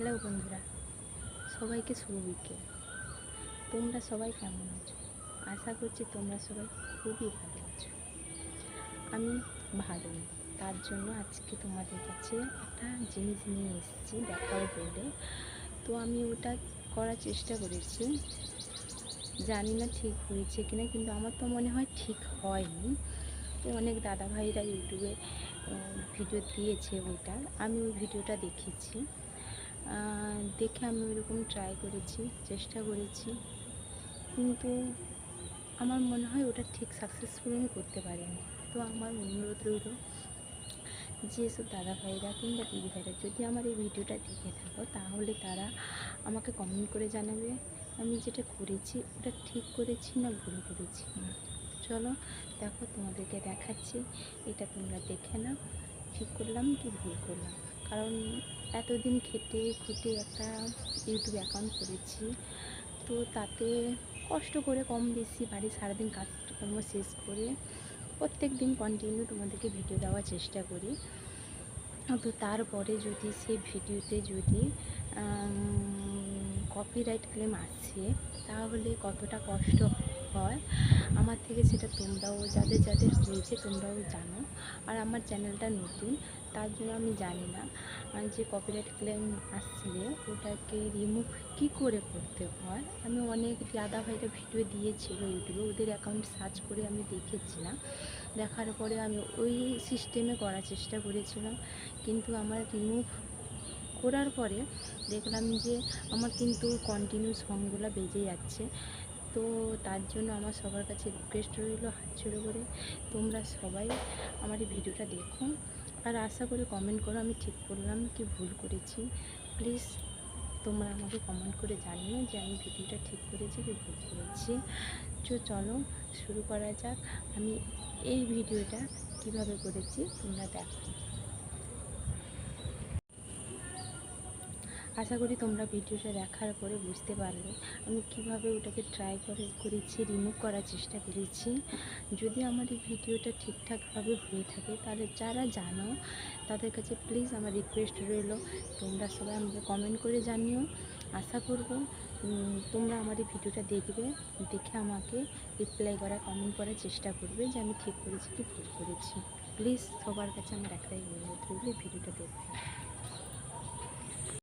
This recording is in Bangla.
হ্যালো বন্ধুরা, সবাইকে শুভ বিকেল। তোমরা সবাই কেমন আছো? আশা করছি তোমরা সবাই খুবই ভালো আছো। আমি ভালো তার জন্য আজকে তোমাদের কাছে একটা জিনিস নিয়ে এসেছি দেখাও বলে তো আমি ওটা করার চেষ্টা করেছি। জানি না ঠিক হয়েছে কিনা, কিন্তু আমার তো মনে হয় ঠিক হয়নি। তো অনেক দাদাভাইরা ইউটিউবে ভিডিও দিয়েছে ওইটার আমি ওই ভিডিওটা দেখেছি। দেখে আমি ওইরকম ট্রাই করেছি, চেষ্টা করেছি। কিন্তু আমার মনে হয় ওটা ঠিক সাকসেসফুল আমি করতে পারিনি। তো আমার অনুরোধ রইল যেসব দাদা ভাইরা কিংবা দিদি ভাইরা, যদি আমার এই ভিডিওটা দেখে থাকো, তাহলে তারা আমাকে কমেন্ট করে জানাবে, আমি যেটা করেছি ওটা ঠিক করেছি না ভুল করেছি। চলো, দেখো তোমাদেরকে দেখাচ্ছি, এটা তোমরা দেখে নাও, ঠিক করলাম কি ভুল করলাম। কারণ এতদিন খেটে খুঁটে একটা ইউটিউব অ্যাকাউন্ট করেছি। তো তাতে কষ্ট করে কম বেশি বাড়ি সারাদিন কাজকর্ম শেষ করে প্রত্যেক দিন কন্টিনিউ তোমাদেরকে ভিডিও দেওয়ার চেষ্টা করি। তো তারপরে যদি সেই ভিডিওতে যদি কপিরাইট ক্লেম আসে, তাহলে কতটা কষ্ট হয়? আমার থেকে সেটা তোমরাও, যাদের যাদের হয়েছে তোমরাও জানো। আর আমার চ্যানেলটা নতুন, তার জন্য আমি জানি না যে কপিরাইট ক্লেম আসলে ওটাকে রিমুভ কী করে করতে হয়? আমি অনেক দাদা ভাইরা ভিডিও দিয়েছিল ইউটিউবে, ওদের অ্যাকাউন্ট সার্চ করে আমি দেখেছিলাম। দেখার পরে আমি ওই সিস্টেমে করার চেষ্টা করেছিলাম, কিন্তু আমার রিমুভ করার পরে দেখলাম যে, আমার কিন্তু কন্টিনিউ সংগুলো বেজে যাচ্ছে। তো তার জন্য আমার সবার কাছে রিকোয়েস্ট রইল হাত ছেড়ে করে। তোমরা সবাই আমার এই ভিডিওটা দেখো। আর আশা করি কমেন্ট করো, আমি ঠিক করলাম কি ভুল করেছি। প্লিজ তোমরা আমাকে কমেন্ট করে জানিও যে আমি ভিডিওটা ঠিক করেছি কি ভুল করেছি। তো চলো শুরু করা যাক। আমি এই ভিডিওটা কীভাবে করেছি তোমরা দেখো। আশা করি তোমরা ভিডিওটা দেখার পরে বুঝতে পারলে। আমি কীভাবে ওটাকে ট্রাই করে, করেছি রিমুভ করার চেষ্টা করেছি। যদি আমার এই ভিডিওটা ঠিকঠাকভাবে হয়ে থাকে, তাহলে যারা জানো, তাদের কাছে প্লিজ আমার রিকোয়েস্ট রইল। তোমরা সবাই আমাকে কমেন্ট করে জানিও। আশা করব তোমরা আমার এই ভিডিওটা দেখবে, দেখে আমাকে রিপ্লাই করা কমেন্ট করার চেষ্টা করবে যে আমি ঠিক করেছি কি ভুল করেছি। প্লিজ সবার কাছে আমার একটাই অনুরোধ রইল ভিডিওটা দেখবে